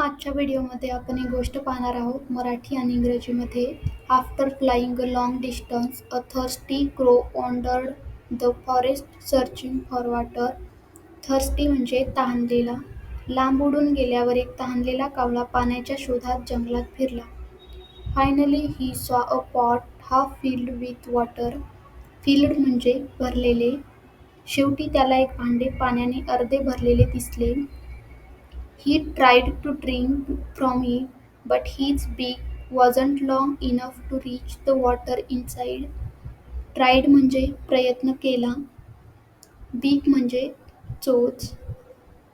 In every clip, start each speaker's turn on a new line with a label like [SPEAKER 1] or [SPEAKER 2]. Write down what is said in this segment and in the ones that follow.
[SPEAKER 1] आजच्या व्हिडिओमध्ये आपण एक गोष्ट पाहणार आहोत मराठी आणि इंग्रजीमध्ये after flying a long distance a thirsty crow wandered the forest searching for water thirsty म्हणजे तहानलेला. लांब उडून गेल्यावर एक तहानलेला कावळा पाण्याच्या शोधात जंगलात फिरला. Finally he saw a pot half filled with water filled म्हणजे भरलेले. शेवटी त्याला एक भांडे पाण्याने अर्धे भरलेले दिसले. He tried to drink from it, but his beak wasn't long enough to reach the water inside. Tried म्हणजे प्रयत्न केला. बीक म्हणजे चोच.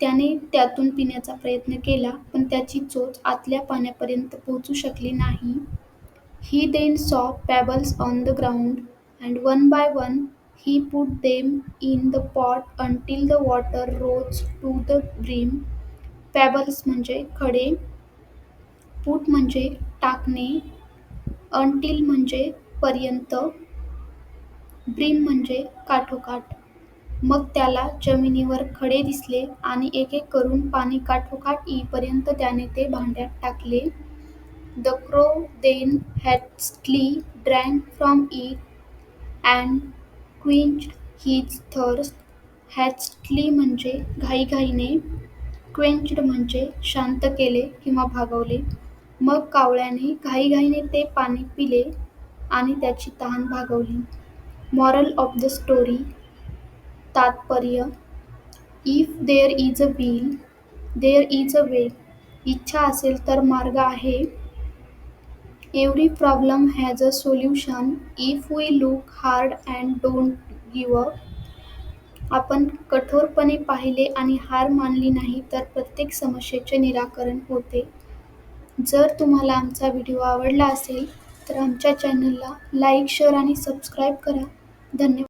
[SPEAKER 1] त्याने त्यातून पिण्याचा प्रयत्न केला पण त्याची चोच आतल्या पाण्यापर्यंत पोहोचू शकली नाही. He then saw pebbles on the ground and one by one he put them in the pot until the water rose to the brim pebbles म्हणजे खडे पूट म्हणजे टाकणे अंटील म्हणजे पर्यंत ब्रीम म्हणजे काठोकाठ. मग त्याला जमिनीवर खडे दिसले आणि एक एक करून पाणी काठोकाठ येईपर्यंत त्याने ते भांड्यात टाकले. The crow then hastily drank from it and quench his thirst. Hastily म्हणजे घाईघाईने क्वेंच्ड म्हणजे शांत केले किंवा भागवले. मग कावळ्याने घाईघाईने ते पाणी पिले आणि त्याची तहान भागवली. मॉरल ऑफ द स्टोरी तात्पर्य if there is a will there is a way इच्छा असेल तर मार्ग आहे. Every problem has a solution if we look hard and don't give up आपण कठोरपणे पाहिले आणि हार मानली नाही तर प्रत्येक समस्येचे निराकरण होते. जर तुम्हाला आमचा व्हिडिओ आवडला असेल तर आमच्या चॅनलला लाईक शेअर आणि सबस्क्राईब करा. धन्यवाद.